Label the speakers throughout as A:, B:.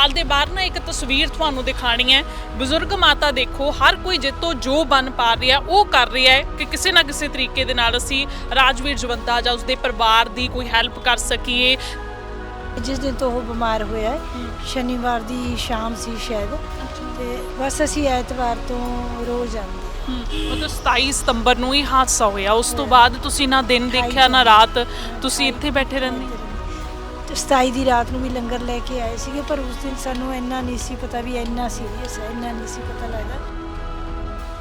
A: ਹਸਪਤਾਲ ਦੇ ਬਾਹਰ ਨਾ ਇੱਕ ਤਸਵੀਰ ਤੁਹਾਨੂੰ ਦਿਖਾਣੀ ਹੈ। ਬਜ਼ੁਰਗ ਮਾਤਾ ਦੇਖੋ ਹਰ ਕੋਈ ਜਿੱਤੋਂ ਜੋ ਬਨ ਪਾ ਰਿਹਾ ਉਹ ਕਰ ਰਿਹਾ ਹੈ ਕਿ ਕਿਸੇ ਨਾ ਕਿਸੇ ਤਰੀਕੇ ਦੇ ਨਾਲ ਅਸੀਂ ਰਾਜਵੀਰ ਜਵੰਦਾ ਜਾਂ ਉਸਦੇ ਪਰਿਵਾਰ ਦੀ ਕੋਈ ਹੈਲਪ ਕਰ ਸਕੀਏ।
B: ਜਿਸ ਦਿਨ ਤੋਂ ਉਹ ਬਿਮਾਰ ਹੋਇਆ ਹੈ, ਸ਼ਨੀਵਾਰ ਦੀ ਸ਼ਾਮ ਸੀ ਸ਼ਾਇਦ। ਤੇ ਬਸ ਅਸੀਂ ਐਤਵਾਰ ਤੋਂ ਰੋਜ਼ ਆਉਂਦੇ ਹਾਂ।
A: ਮਤਲਬ 27 ਸਤੰਬਰ ਨੂੰ ਹੀ ਹਾਦਸਾ ਹੋਇਆ। ਉਸ ਤੋਂ ਬਾਅਦ ਤੁਸੀਂ ਨਾ ਦਿਨ ਦੇਖਿਆ ਨਾ ਰਾਤ ਤੁਸੀਂ ਇੱਥੇ ਬੈਠੇ ਰਹਿੰਦੇ।
B: 27 ਦੀ ਰਾਤ ਨੂੰ ਵੀ ਲੰਗਰ ਲੈ ਕੇ ਆਏ ਸੀਗੇ ਪਰ ਉਸ ਦਿਨ ਸਾਨੂੰ ਇੰਨਾ ਨਹੀਂ ਸੀ ਪਤਾ ਵੀ ਇੰਨਾ ਸੀਰੀਅਸ ਹੈ ਇੰਨਾ ਨਹੀਂ ਸੀ ਪਤਾ ਲੱਗਦਾ।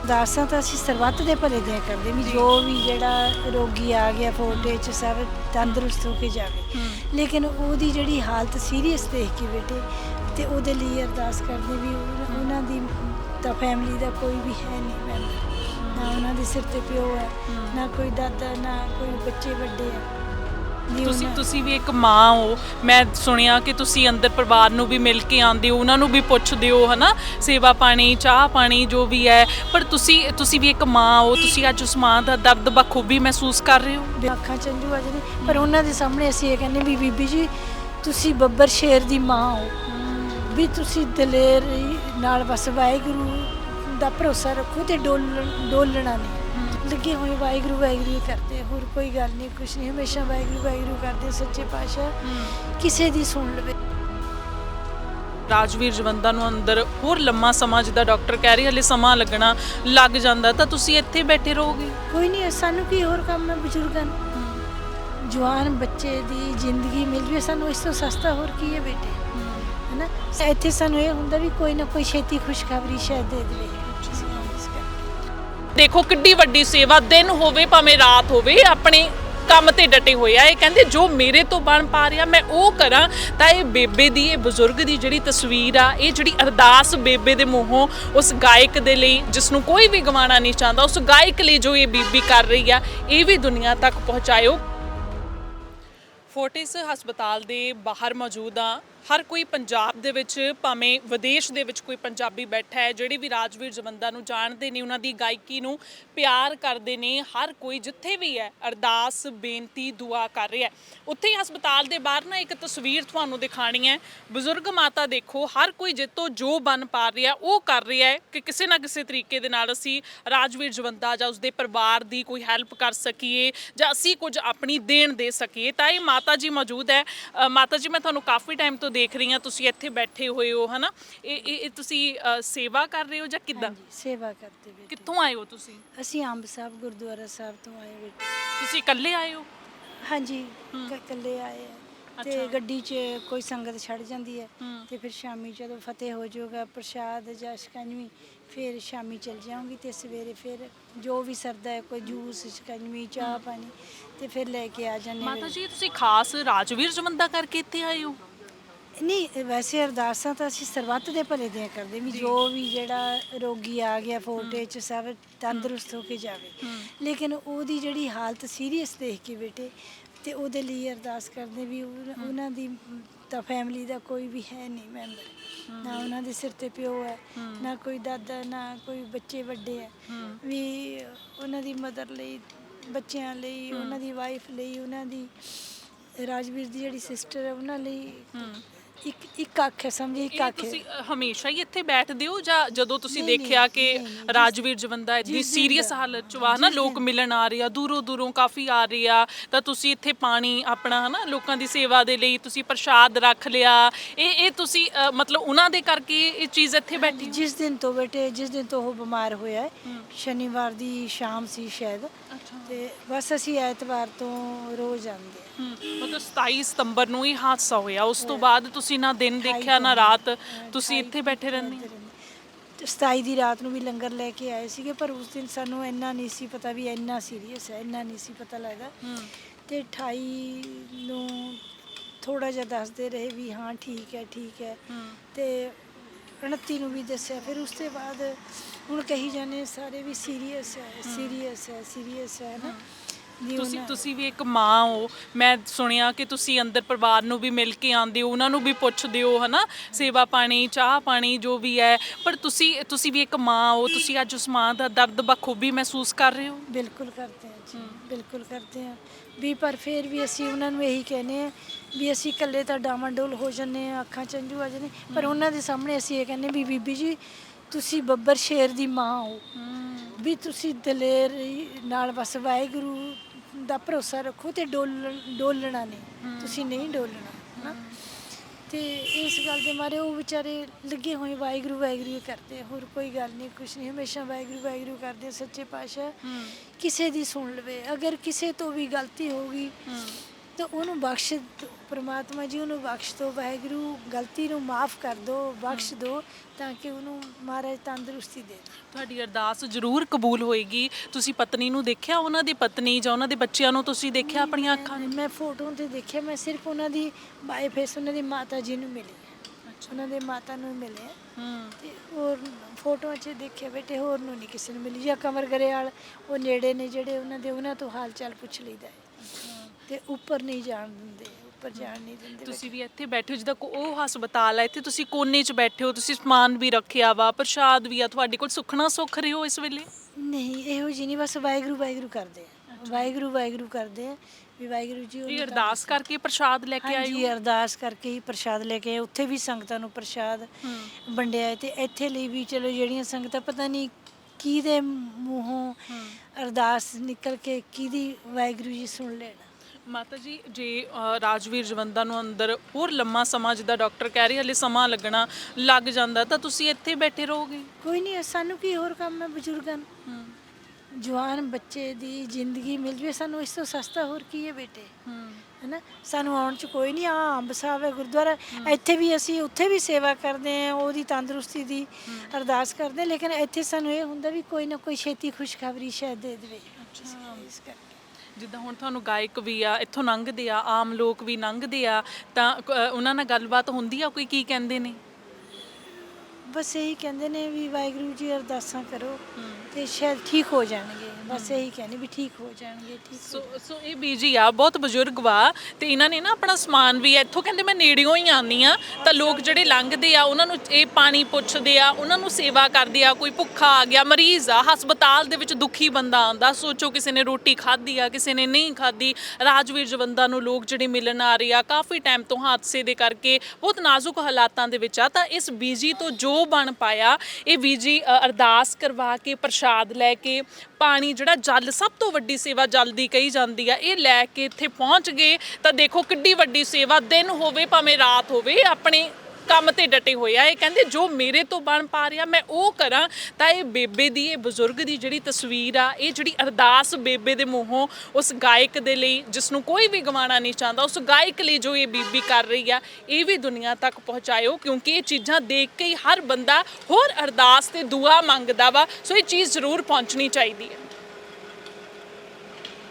B: ਦਾਸਾਂ ਤਾਂ ਅਸੀਂ ਸਰਬੱਤ ਦੇ ਭਲੇ ਦੀਆਂ ਕਰਦੇ ਵੀ ਜੋ। ਵੀ ਜਿਹੜਾ ਰੋਗੀ ਆ ਗਿਆ ਫੋਟੇ ਚ ਸਭ ਤੰਦਰੁਸਤ ਹੋ ਕੇ ਜਾਵੇ। ਲੇਕਿਨ ਉਹਦੀ ਜਿਹੜੀ ਹਾਲਤ ਸੀਰੀਅਸ ਦੇਖ ਕੇ ਬੇਟੇ ਤੇ ਉਹਦੇ ਲਈ ਅਰਦਾਸ ਕਰਦੇ ਵੀ ਉਹ- ਉਹਨਾਂ ਦੀ ਤਾਂ ਫੈਮਿਲੀ ਦਾ ਕੋਈ ਵੀ ਹੈ ਨਹੀਂ ਮੈਂਬਰ। ਨਾ ਉਹਨਾਂ ਦੇ ਸਿਰ ਤੇ ਪਿਓ ਹੈ। ਨਾ ਕੋਈ ਦਾਦਾ ਨਾ ਕੋਈ ਬੱਚੇ ਵੱਡੇ ਹੈ।
A: ਤੁਸੀਂ ਤੁਸੀਂ ਵੀ ਇੱਕ ਮਾਂ ਹੋ। ਮੈਂ ਸੁਣਿਆ ਕਿ ਤੁਸੀਂ ਅੰਦਰ ਪਰਿਵਾਰ ਨੂੰ ਵੀ ਮਿਲ ਕੇ ਆਉਂਦੇ ਹੋ, ਉਹਨਾਂ ਨੂੰ ਵੀ ਪੁੱਛਦੇ ਹੋ, ਹਨਾ? ਸੇਵਾ ਪਾਣੀ, ਚਾਹ ਪਾਣੀ ਜੋ ਵੀ ਹੈ। ਪਰ ਤੁਸੀਂ ਤੁਸੀਂ ਵੀ ਇੱਕ ਮਾਂ ਹੋ। ਤੁਸੀਂ ਅੱਜ ਉਸ ਮਾਂ ਦਾ ਦਰਦ ਬਖੂਬੀ ਮਹਿਸੂਸ ਕਰ ਰਹੇ ਹੋ?
B: ਵੀ ਅੱਖਾਂ ਚੰਜੂ ਆ ਜੀ ਪਰ ਉਹਨਾਂ ਦੇ ਸਾਹਮਣੇ ਅਸੀਂ ਇਹ ਕਹਿੰਦੇ ਵੀ ਬੀਬੀ ਜੀ, ਤੁਸੀਂ ਬੱਬਰ ਸ਼ੇਰ ਦੀ ਮਾਂ ਹੋ। ਵੀ ਤੁਸੀਂ ਦਲੇਰ ਨਾਲ ਬਸ ਵਾਹਿਗੁਰੂ ਦਾ ਭਰੋਸਾ ਰੱਖੋ ਤੇ ਡੋਲ ਡੋਲਣਾ ਨਹੀਂ। ਲੱਗੇ ਹੋਏ ਵਾਹਿਗੁਰੂ ਵਾਹਿਗੁਰੂ ਹੀ ਕਰਦੇ ਹੋਰ ਕੋਈ ਗੱਲ ਨਹੀਂ ਕੁਛ ਨਹੀਂ ਹਮੇਸ਼ਾ ਵਾਹਿਗੁਰੂ ਵਾਹਿਗੁਰੂ ਕਰਦੇ ਸੱਚੇ ਪਾਤਸ਼ਾਹ। ਕਿਸੇ ਦੀ ਸੁਣ ਲਵੇ।
A: ਰਾਜਵੀਰ ਜਵੰਦਾ ਨੂੰ ਅੰਦਰ ਹੋਰ ਲੰਮਾ ਸਮਾਂ ਜਿੱਦਾਂ ਡਾਕਟਰ ਕਹਿ ਰਹੀ ਹਲੇ ਸਮਾਂ ਲੱਗਣਾ ਲੱਗ ਜਾਂਦਾ ਤਾਂ ਤੁਸੀਂ ਇੱਥੇ ਬੈਠੇ ਰਹੋਗੇ?
B: ਕੋਈ ਨਹੀਂ ਸਾਨੂੰ ਕੀ ਹੋਰ ਕੰਮ ਹੈ ਬਜ਼ੁਰਗਾਂ ਨੂੰ? ਜਵਾਨ ਬੱਚੇ ਦੀ ਜ਼ਿੰਦਗੀ ਮਿਲ ਜਵੇ ਸਾਨੂੰ ਇਸ ਤੋਂ ਸਸਤਾ ਹੋਰ ਕੀ ਹੈ ਬੇਟੇ? ਹੈਨਾ? ਇੱਥੇ ਸਾਨੂੰ ਇਹ ਹੁੰਦਾ ਵੀ ਕੋਈ ਨਾ ਕੋਈ ਛੇਤੀ ਖੁਸ਼ਖਬਰੀ ਸ਼ਾਇਦ ਦੇ ਦੇਵੇ।
A: ਦੇਖੋ ਕਿੱਡੀ ਵੱਡੀ ਸੇਵਾ, ਦਿਨ ਹੋਵੇ ਭਾਵੇਂ ਰਾਤ ਹੋਵੇ, ਆਪਣੇ ਕੰਮ ਤੇ ਡਟੇ ਹੋਏ ਆ। ਇਹ ਕਹਿੰਦੇ, ਜੋ ਮੇਰੇ ਤੋਂ ਬਣ ਪਾ ਰਿਹਾ, ਮੈਂ ਉਹ ਕਰਾਂ। ਤਾਂ ਇਹ ਬੇਬੇ ਦੀ, ਇਹ ਬਜ਼ੁਰਗ ਦੀ ਜਿਹੜੀ ਤਸਵੀਰ ਆ, ਇਹ ਜਿਹੜੀ ਅਰਦਾਸ ਬੇਬੇ ਦੇ ਮੂੰਹੋਂ ਉਸ ਗਾਇਕ ਦੇ ਲਈ, ਜਿਸ ਨੂੰ ਕੋਈ ਵੀ ਗਵਾਉਣਾ ਨਹੀਂ ਚਾਹੁੰਦਾ, ਉਸ ਗਾਇਕ ਲਈ ਜੋ ਇਹ ਬੀਬੀ ਕਰ ਰਹੀ ਆ, ਇਹ ਵੀ ਦੁਨੀਆ ਤੱਕ ਪਹੁੰਚਾਇਓ। ਫੋਰਟਿਸ ਹਸਪਤਾਲ ਦੇ ਬਾਹਰ ਮੌਜੂਦ ਆ। ਹਰ ਕੋਈ ਪੰਜਾਬ ਦੇ ਵਿੱਚ ਭਾਵੇਂ ਵਿਦੇਸ਼ ਦੇ ਵਿੱਚ ਕੋਈ ਪੰਜਾਬੀ ਬੈਠਾ ਹੈ ਜਿਹੜੇ ਵੀ ਰਾਜਵੀਰ ਜਵੰਦਾ ਨੂੰ ਜਾਣਦੇ ਨੇ ਉਹਨਾਂ ਦੀ ਗਾਇਕੀ ਨੂੰ ਪਿਆਰ ਕਰਦੇ ਨੇ ਹਰ ਕੋਈ ਜਿੱਥੇ ਵੀ ਹੈ ਅਰਦਾਸ ਬੇਨਤੀ ਦੁਆ ਕਰ ਰਿਹਾ ਉੱਥੇ ਹੀ ਹਸਪਤਾਲ ਦੇ ਬਾਹਰ ਨਾ ਇੱਕ ਤਸਵੀਰ ਤੁਹਾਨੂੰ ਦਿਖਾਣੀ ਹੈ। ਬਜ਼ੁਰਗ ਮਾਤਾ ਦੇਖੋ ਹਰ ਕੋਈ ਜਿੱਤੋਂ ਜੋ ਬਨ ਪਾ ਰਿਹਾ ਉਹ ਕਰ ਰਿਹਾ ਹੈ ਕਿ ਕਿਸੇ ਨਾ ਕਿਸੇ ਤਰੀਕੇ ਦੇ ਨਾਲ ਅਸੀਂ ਰਾਜਵੀਰ ਜਵੰਦਾ ਜਾਂ ਉਸਦੇ ਪਰਿਵਾਰ ਦੀ ਕੋਈ ਹੈਲਪ ਕਰ ਸਕੀਏ ਜਾਂ ਅਸੀਂ ਕੁਝ ਆਪਣੀ ਦੇਣ ਦੇ ਸਕੀਏ। ਤਾਂ ਇਹ ਮਾਤਾ ਜੀ ਮੌਜੂਦ ਹੈ। ਅ, ਮਾਤਾ ਜੀ ਮੈਂ ਤੁਹਾਨੂੰ ਕਾਫੀ ਟਾਈਮ ਤੋਂ ਦੇਖ ਰਹੀ ਹਾਂ ਤੁਸੀਂ ਇੱਥੇ ਬੈਠੇ ਹੋਏ ਹੋ ਹਨਾ? ਇਹ ਇਹ ਇਹ ਤੁਸੀਂ ਅ, ਸੇਵਾ ਕਰ ਰਹੇ ਹੋ ਜਾਂ ਕਿੱਦਾਂ?
B: ਹਾਂਜੀ ਸੇਵਾ ਕਰਦੇ ਬੇਟੇ।
A: ਕਿੱਥੋਂ ਆਏ ਹੋ ਤੁਸੀਂ?
B: ਅਸੀਂ ਅੰਬ ਸਾਹਿਬ ਗੁਰਦੁਆਰਾ ਸਾਹਿਬ ਤੋਂ ਆਏ ਬੇਟੇ।
A: ਤੁਸੀਂ ਇਕੱਲੇ ਆਏ ਹੋ?
B: ਹਾਂਜੀ ਕ- ਇਕੱਲੇ ਆਏ ਆ ਤੇ
A: ਅੱਛਾ।
B: ਗੱਡੀ 'ਚ ਕੋਈ ਸੰਗਤ ਛੱਡ ਜਾਂਦੀ ਹੈ।
A: ਹੂੰ।
B: ਤੇ ਫਿਰ ਸ਼ਾਮੀ ਜਦੋਂ ਫਤਿਹ ਹੋ ਜਾਊਗਾ ਪ੍ਰਸ਼ਾਦ ਜਾਂ ਸ਼ਿਕੰਜਵੀ ਫਿਰ ਸ਼ਾਮੀ ਚਲ ਜਾਵਾਂਗੀ ਤੇ ਸਵੇਰੇ ਫਿਰ ਜੋ ਵੀ ਸਰਦਾ ਹੈ ਕੋਈ ਜੂਸ ਸ਼ਿਕੰਜਵੀ ਚਾਹ ਪਾਣੀ ਤੇ ਫਿਰ ਲੈ ਕੇ ਆ ਜਾਂਦੇ
A: ਮਾਤਾ ਜੀ ਤੁਸੀਂ ਖਾਸ ਰਾਜਵੀਰ ਜਵੰਦਾ ਕਰਕੇ ਇੱਥੇ ਆਏ ਹੋ?
B: ਨਹੀਂ ਵੈਸੇ ਅਰਦਾਸਾਂ ਤਾਂ ਅਸੀਂ ਸਰਬੱਤ ਦੇ ਭਲੇ ਦੀਆਂ ਕਰਦੇ ਵੀ ਜੋ। ਵੀ ਜਿਹੜਾ ਰੋਗੀ ਆ ਗਿਆ ਫੋਟੇ ਚ ਸਭ ਤੰਦਰੁਸਤ ਹੋ ਕੇ ਜਾਵੇ। ਲੇਕਿਨ ਉਹਦੀ ਜਿਹੜੀ ਹਾਲਤ ਸੀਰੀਅਸ ਦੇਖ ਕੇ ਬੇਟੇ ਤੇ ਉਹਦੇ ਲਈ ਅਰਦਾਸ ਕਰਦੇ ਵੀ ਉਹ- ਉਹਨਾਂ ਦੀ ਤਾਂ ਫੈਮਿਲੀ ਦਾ ਕੋਈ ਵੀ ਹੈ ਨਹੀਂ ਮੈਂਬਰ ਨਾ ਉਹਨਾਂ ਦੇ ਸਿਰ ਤੇ ਪਿਓ ਹੈ ਨਾ ਕੋਈ ਦਾਦਾ ਨਾ ਕੋਈ ਬੱਚੇ ਵੱਡੇ ਹੈ। ਵੀ ਉਹਨਾਂ ਦੀ ਮਦਰ ਲਈ ਬੱਚਿਆਂ ਲਈ ਉਹਨਾਂ ਦੀ ਵਾਈਫ ਲਈ ਉਹਨਾਂ ਦੀ ਰਾਜਵੀਰ ਦੀ ਜਿਹੜੀ ਸਿਸਟਰ ਹੈ ਉਹਨਾਂ ਲਈ ਇੱਕ ਇੱਕ ਅੱਖ ਹੈ ਸਮਝੀ ਇੱਕ
A: ਇਹ
B: ਅੱਖ ਹੈ।
A: ਤੁਸੀਂ ਅ, ਹਮੇਸ਼ਾ ਹੀ ਇੱਥੇ ਬੈਠਦੇ ਹੋ ਜਾਂ ਜਦੋਂ ਤੁਸੀਂ
B: ਨਹੀਂ,
A: ਦੇਖਿਆ
B: ਨਹੀਂ,
A: ਕਿ
B: ਨਹੀਂ, ਨਹੀਂ,
A: ਰਾਜਵੀਰ ਜਵੰਦਾ
B: ਜਿਸ ਦਿਨ
A: ਸੀਰੀਅਸ
B: ਦਾ-
A: ਹਾਲਤ ਚ ਵਾ ਨਾ
B: ਜਿਸ
A: ਲੋਕ ਮਿਲਣ ਆ ਰਹੇ ਆ ਦੂਰੋਂ ਦੂਰੋਂ ਕਾਫੀ ਆ ਰਹੇ ਆ ਤਾਂ ਤੁਸੀਂ ਇੱਥੇ ਪਾਣੀ ਆਪਣਾ ਹਨਾ ਲੋਕਾਂ ਦੀ ਸੇਵਾ ਦੇ ਲਈ ਤੁਸੀਂ ਪ੍ਰਸ਼ਾਦ ਰੱਖ ਲਿਆ। ਇਹ ਇਹ ਤੁਸੀਂ ਅ, ਮਤਲਬ ਉਹਨਾਂ ਦੇ ਕਰਕੇ ਇਹ ਚੀਜ਼ ਇੱਥੇ ਬੈਠੀ?
B: ਜਿਸ ਦਿਨ ਤੋਂ ਬੇਟੇ ਜਿਸ ਦਿਨ ਤੋਂ ਉਹ ਬਿਮਾਰ ਹੋਇਆ ਹੈ, ਸ਼ਨੀਵਾਰ ਦੀ ਸ਼ਾਮ ਸੀ ਸ਼ਾਇਦ। ਤੇ ਬਸ ਅਸੀਂ ਐਤਵਾਰ ਤੋਂ ਰੋਜ਼ ਆਉਂਦੇ ਹਾਂ।
A: ਹਮ, ਮਤਲਬ 27 ਸਤੰਬਰ ਨੂੰ ਹੀ ਹਾਦਸਾ ਹੋਇਆ ਉਸ ਤੋਂ ਬਾਅਦ ਤੁਸੀਂ ਨਾ ਦਿਨ ਦੇਖਿਆ ਨਾ ਰਾਤ? ਤੁਸੀਂ ਇੱਥੇ ਬੈਠੇ ਰਹਿੰਦੇ
B: 27 ਦੀ ਰਾਤ ਨੂੰ ਵੀ ਲੰਗਰ ਲੈ ਕੇ ਆਏ ਸੀਗੇ ਪਰ ਉਸ ਦਿਨ ਸਾਨੂੰ ਇੰਨਾ ਨਹੀਂ ਸੀ ਪਤਾ ਵੀ ਇੰਨਾ ਸੀਰੀਅਸ ਹੈ ਇੰਨਾ ਨਹੀਂ ਸੀ ਪਤਾ ਲੱਗਦਾ। ਤੇ 28 ਨੂੰ ਥੋੜਾ ਜਿਹਾ ਦੱਸਦੇ ਰਹੇ ਵੀ ਹਾਂ ਠੀਕ ਹੈ ਠੀਕ ਹੈ। ਤੇ 29 ਨੂੰ ਵੀ ਦੱਸਿਆ। ਫਿਰ ਉਸ ਤੋਂ ਬਾਅਦ ਹੁਣ ਕਹੀ ਜਾਂਦੇ ਸਾਰੇ ਵੀ ਸੀਰੀਅਸ ਹੈ ਸੀਰੀਅਸ ਹੈ ਸੀਰੀਅਸ ਹੈ ਨਾ?
A: ਤੁਸੀਂ ਤੁਸੀਂ ਵੀ ਇੱਕ ਮਾਂ ਹੋ। ਮੈਂ ਸੁਣਿਆ ਕਿ ਤੁਸੀਂ ਅੰਦਰ ਪਰਿਵਾਰ ਨੂੰ ਵੀ ਮਿਲ ਕੇ ਆਉਂਦੇ ਹੋ ਉਹਨਾਂ ਨੂੰ ਵੀ ਪੁੱਛਦੇ ਹੋ ਹਨਾ? ਸੇਵਾ ਪਾਣੀ ਚਾਹ ਪਾਣੀ ਜੋ ਵੀ ਹੈ। ਪਰ ਤੁਸੀਂ ਤੁਸੀਂ ਵੀ ਇੱਕ ਮਾਂ ਹੋ। ਤੁਸੀਂ ਅੱਜ ਉਸ ਮਾਂ ਦਾ ਦਰਦ ਬਖੂਬੀ ਮਹਿਸੂਸ ਕਰ ਰਹੇ ਹੋ?
B: ਬਿਲਕੁਲ ਕਰਦੇ ਹਾਂ ਜੀ ਬਿਲਕੁਲ ਕਰਦੇ ਹਾਂ। ਵੀ ਪਰ ਫਿਰ ਵੀ ਅਸੀਂ ਉਹਨਾਂ ਨੂੰ ਇਹੀ ਕਹਿੰਦੇ ਆ ਵੀ ਅਸੀਂ ਇਕੱਲੇ ਤਾਂ ਡਾਵਾਂਡੋਲ ਹੋ ਜੰਨੇ ਆ ਅੱਖਾਂ ਚੰਝੂ ਆ ਜਾਂਦੇ ਪਰ ਉਹਨਾਂ ਦੇ ਸਾਹਮਣੇ ਅਸੀਂ ਇਹ ਕਹਿੰਦੇ ਵੀ ਬੀਬੀ ਜੀ ਤੁਸੀਂ ਬੱਬਰ ਸ਼ੇਰ ਦੀ ਮਾਂ ਹੋ। ਵੀ ਤੁਸੀਂ ਦਲੇਰ ਨਾਲ ਬਸ ਵਾਹਿਗੁਰੂ ਦਾ ਭਰੋਸਾ ਰੱਖੋ ਤੇ ਡੋਲ ਡੋਲਣਾ ਨਹੀਂ। ਤੁਸੀਂ ਨਹੀਂ ਡੋਲਣਾ ਤੇ ਇਸ ਗੱਲ ਦੇ ਮਾਰੇ ਉਹ ਵਿਚਾਰੇ ਲੱਗੇ ਹੋਏ ਵਾਹਿਗੁਰੂ ਵਾਹਿਗੁਰੂ ਕਰਦੇ ਹੋਰ ਕੋਈ ਗੱਲ ਨਹੀਂ ਕੁਛ ਨਹੀਂ ਹਮੇਸ਼ਾ ਵਾਹਿਗੁਰੂ ਵਾਹਿਗੁਰੂ ਕਰਦੇ ਸੱਚੇ ਪਾਤਸ਼ਾਹ ਕਿਸੇ ਦੀ ਸੁਣ ਲਵੇ। ਅਗਰ ਕਿਸੇ ਤੋਂ ਵੀ ਗਲਤੀ ਹੋ ਗਈ ਤਾਂ ਉਹਨੂੰ ਬਖਸ਼ ਦਿਓ, ਪ੍ਰਮਾਤਮਾ ਜੀ ਉਹਨੂੰ ਬਖਸ਼ ਦਿਓ ਵਾਹਿਗੁਰੂ ਗਲਤੀ ਨੂੰ ਮਾਫ ਕਰ ਦਿਓ ਬਖਸ਼ ਦਿਓ ਤਾਂ ਕਿ ਉਹਨੂੰ ਮਹਾਰਾਜ ਤੰਦਰੁਸਤੀ ਦੇ ਦੇ
A: ਤੁਹਾਡੀ ਅਰਦਾਸ ਜ਼ਰੂਰ ਕਬੂਲ ਹੋਏਗੀ। ਤੁਸੀਂ ਪਤਨੀ ਨੂੰ ਦੇਖਿਆ ਉਹਨਾਂ ਦੀ ਪਤਨੀ ਜਾਂ ਉਹਨਾਂ ਦੇ ਬੱਚਿਆਂ ਨੂੰ ਤੁਸੀਂ ਦੇਖਿਆ ਆਪਣੀਆਂ ਅੱਖਾਂ
B: ਮੈਂ- ਮੈਂ ਫੋਟੋ ਤੇ ਦੇਖਿਆ ਮੈਂ ਸਿਰਫ ਉਹਨਾਂ ਦੀ ਬਾਈ ਫੇਸ ਉਹਨਾਂ ਦੀ ਮਾਤਾ ਜੀ ਨੂੰ ਮਿਲੀ। ਉਹਨਾਂ ਦੇ ਮਾਤਾ ਨੂੰ ਮਿਲੇ ਹਾਂ।
A: ਹੂੰ।
B: ਤੇ ਹੋਰ ਫੋਟੋਆਂ 'ਚ ਦੇਖਿਆ ਬੇਟੇ ਹੋਰ ਨੂੰ ਨਹੀਂ ਕਿਸੇ ਨੂੰ ਮਿਲੀ। ਜਾਂ ਕਮਰ ਗਰੇਵਾਲ ਉਹ ਨੇੜੇ ਨੇ ਜਿਹੜੇ ਉਹਨਾਂ ਦੇ ਉਹਨਾਂ ਤੋਂ ਹਾਲ ਚਾਲ ਪੁੱਛ ਲਈਦਾ ਹੈ। ਤੇ ਉੱਪਰ ਨਹੀਂ ਜਾਣ ਦਿੰਦੇ ਉੱਪਰ ਜਾਣ ਨਹੀਂ ਦਿੰਦੇ
A: ਤੁਸੀਂ ਵੀ ਇੱਥੇ ਬੈਠੇ ਹੋ ਜਿੱਦਾਂ ਕੋ- ਉਹ ਹਸਪਤਾਲ ਹੈ ਇੱਥੇ ਤੁਸੀਂ ਕੋਨੇ 'ਚ ਬੈਠੇ ਹੋ ਤੁਸੀਂ ਸਮਾਨ ਵੀ ਰੱਖਿਆ ਵਾ ਪ੍ਰਸ਼ਾਦ ਵੀ ਆ ਤੁਹਾਡੇ ਕੋਲ ਸੁਖਣਾ ਸੁੱਖ ਰਹੇ ਹੋ ਇਸ ਵੇਲੇ?
B: ਨਹੀਂ ਇਹੋ ਜੀ ਨਹੀਂ ਬਸ ਵਾਹਿਗੁਰੂ ਵਾਹਿਗੁਰੂ ਕਰਦੇ ਆ। ਵਾਹਿਗੁਰੂ ਵਾਹਿਗੁਰੂ ਕਰਦੇ ਆ ਵੀ ਵਾਹਿਗੁਰੂ ਜੀ
A: ਇਹ
B: ਉਹਨੂੰ
A: ਅਰਦਾਸ ਕਰਕੇ ਪ੍ਰਸ਼ਾਦ ਲੈ ਕੇ ਆਏ
B: ਹਾਂਜੀ
A: ਹੋ?
B: ਅਰਦਾਸ ਕਰਕੇ ਹੀ ਪ੍ਰਸ਼ਾਦ ਲੈ ਕੇ ਆਏ। ਉੱਥੇ ਵੀ ਸੰਗਤਾਂ ਨੂੰ ਪ੍ਰਸ਼ਾਦ ਵੰਡਿਆ ਤੇ ਇੱਥੇ ਲਈ ਵੀ ਚਲੋ ਜਿਹੜੀਆਂ ਸੰਗਤਾਂ ਪਤਾ ਨਹੀਂ ਕਿਹਦੇ ਮੂੰਹੋਂ ਅਰਦਾਸ ਨਿਕਲ ਕੇ ਕਿਹਦੀ ਵਾਹਿਗੁਰੂ ਜੀ ਸੁਣ ਲੈਣ।
A: ਮਾਤਾ ਜੀ ਜੇ ਅ, ਰਾਜਵੀਰ ਜਵੰਦਾ ਨੂੰ ਅੰਦਰ ਹੋਰ ਲੰਮਾ ਸਮਾਂ ਜਿੱਦਾਂ ਡਾਕਟਰ ਕਹਿ ਰਹੇ ਹਲੇ ਸਮਾਂ ਲੱਗਣਾ ਲੱਗ ਜਾਂਦਾ ਤਾਂ ਤੁਸੀਂ ਇੱਥੇ ਬੈਠੇ ਰਹੋਗੇ?
B: ਕੋਈ ਨਹੀਂ ਸਾਨੂੰ ਕੀ ਹੋਰ ਕੰਮ ਹੈ ਬਜ਼ੁਰਗਾਂ ਨੂੰ? ਜਵਾਨ ਬੱਚੇ ਦੀ ਜ਼ਿੰਦਗੀ ਮਿਲ ਜਵੇ ਸਾਨੂੰ ਇਸ ਤੋਂ ਸਸਤਾ ਹੋਰ ਕੀ ਹੈ ਬੇਟੇ? ਹੈਨਾ? ਸਾਨੂੰ ਆਉਣ ਚ ਕੋਈ ਨਹੀਂ ਆ ਅੰਬ ਸਾਹਿਬ ਹੈ ਗੁਰਦੁਆਰਾ ਇੱਥੇ ਵੀ ਅਸੀਂ ਉੱਥੇ ਵੀ ਸੇਵਾ ਕਰਦੇ ਆ ਉਹਦੀ ਤੰਦਰੁਸਤੀ ਦੀ ਅਰਦਾਸ ਕਰਦੇ ਹਾਂ, ਲੇਕਿਨ ਇੱਥੇ ਸਾਨੂੰ ਇਹ ਹੁੰਦਾ ਵੀ ਕੋਈ ਨਾ ਕੋਈ ਛੇਤੀ ਖੁਸ਼ਖਬਰੀ ਸ਼ਾਇਦ ਦੇ ਦੇਵੇ। ਇਸ ਕਰਕੇ।
A: ਜਿੱਦਾਂ ਹੁਣ ਤੁਹਾਨੂੰ ਗਾਇਕ ਵੀ ਆ ਇੱਥੋਂ ਲੰਘਦੇ ਆ ਆਮ ਲੋਕ ਵੀ ਲੰਘਦੇ ਆ ਤਾਂ ਅ, ਉਹਨਾਂ ਨਾਲ ਗੱਲਬਾਤ ਹੁੰਦੀ ਆ ਕੋਈ? ਕੀ ਕਹਿੰਦੇ ਨੇ?
B: ਬਸ ਇਹੀ ਕਹਿੰਦੇ ਨੇ ਵੀ ਵਾਹਿਗੁਰੂ ਜੀ ਅਰਦਾਸਾਂ ਕਰੋ ਤੇ ਸ਼ਾਇਦ ਠੀਕ ਹੋ ਜਾਣਗੇ। ਬਸ ਇਹੀ ਕਹਿੰਦੇ ਵੀ ਠੀਕ ਹੋ ਜਾਣਗੇ ਠੀਕ
A: ਸੋ ਸੋ ਇਹ ਬੀਜੀ ਆ ਬਹੁਤ ਬਜ਼ੁਰਗ ਵਾ ਤੇ ਇਹਨਾਂ ਨੇ ਨਾ ਆਪਣਾ ਸਮਾਨ ਵੀ ਇੱਥੋਂ ਕਹਿੰਦੇ ਮੈਂ ਨੇੜਿਓਂ ਹੀ ਆਨੀ ਆ ਤਾਂ ਲੋਕ ਜਿਹੜੇ ਲੰਘਦੇ ਆ ਉਹਨਾਂ ਨੂੰ ਇਹ ਪਾਣੀ ਪੁੱਛਦੇ ਆ ਉਹਨਾਂ ਨੂੰ ਸੇਵਾ ਕਰਦੇ ਆ ਕੋਈ ਭੁੱਖਾ ਆ ਗਿਆ ਮਰੀਜ਼ ਆ ਹਸਪਤਾਲ ਦੇ ਵਿੱਚ ਦੁਖੀ ਬੰਦਾ ਆਉਂਦਾ ਸੋਚੋ ਕਿਸੇ ਨੇ ਰੋਟੀ ਖਾਧੀ ਆ ਕਿਸੇ ਨੇ ਨਹੀਂ ਖਾਧੀ ਰਾਜਵੀਰ ਜਵੰਦਾ ਨੂੰ ਲੋਕ ਜਿਹੜੇ ਮਿਲਣ ਆ ਰਹੇ ਆ ਕਾਫੀ ਟਾਈਮ ਤੋਂ ਹਾਦਸੇ ਦੇ ਕਰਕੇ ਬਹੁਤ ਨਾਜ਼ੁਕ ਹਾਲਾਤਾਂ ਦੇ ਵਿੱਚ ਆ ਤਾਂ ਇਸ ਬੀਜੀ ਤੋਂ ਜੋ ਬਣ ਪਾਇਆ। ਇਹ ਬੀਜੀ ਅ, ਅਰਦਾਸ ਕਰਵਾ ਕੇ ਪ੍ਰਸ਼ਾਦ ਲੈ ਕੇ ਪਾਣੀ ਜਿਹੜਾ ਜਲ ਸਭ ਤੋਂ ਵੱਡੀ ਸੇਵਾ ਜਲ ਦੀ ਕਹੀ ਜਾਂਦੀ ਆ ਇਹ ਲੈ ਕੇ ਇੱਥੇ ਪਹੁੰਚ ਗਏ। ਤਾਂ ਦੇਖੋ ਕਿੱਡੀ ਵੱਡੀ ਸੇਵਾ ਦਿਨ ਹੋਵੇ ਭਾਵੇਂ ਰਾਤ ਹੋਵੇ ਆਪਣੇ ਕੰਮ ਤੇ ਡਟੇ ਹੋਏ ਆ। ਇਹ ਕਹਿੰਦੇ, ਜੋ ਮੇਰੇ ਤੋਂ ਬਣ ਪਾ ਰਿਹਾ, ਮੈਂ ਉਹ ਕਰਾਂ। ਤਾਂ ਇਹ ਬੇਬੇ ਦੀ, ਇਹ ਬਜ਼ੁਰਗ ਦੀ ਜਿਹੜੀ ਤਸਵੀਰ ਆ, ਇਹ ਜਿਹੜੀ ਅਰਦਾਸ ਬੇਬੇ ਦੇ ਮੂੰਹੋਂ ਉਸ ਗਾਇਕ ਦੇ ਲਈ, ਜਿਸ ਨੂੰ ਕੋਈ ਵੀ ਗਵਾਉਣਾ ਨਹੀਂ ਚਾਹੁੰਦਾ, ਉਸ ਗਾਇਕ ਲਈ ਜੋ ਇਹ ਬੀਬੀ ਕਰ ਰਹੀ ਆ, ਇਹ ਵੀ ਦੁਨੀਆ ਤੱਕ ਪਹੁੰਚਾਇਓ, ਕਿਉਂਕਿ ਇਹ ਚੀਜ਼ਾਂ ਦੇਖ ਕੇ ਹੀ ਹਰ ਬੰਦਾ ਹੋਰ ਅਰਦਾਸ ਤੇ ਦੁਆ ਮੰਗਦਾ ਵਾ। ਸੋ ਇਹ ਚੀਜ਼ ਜ਼ਰੂਰ ਪਹੁੰਚਣੀ ਚਾਹੀਦੀ ਹੈ।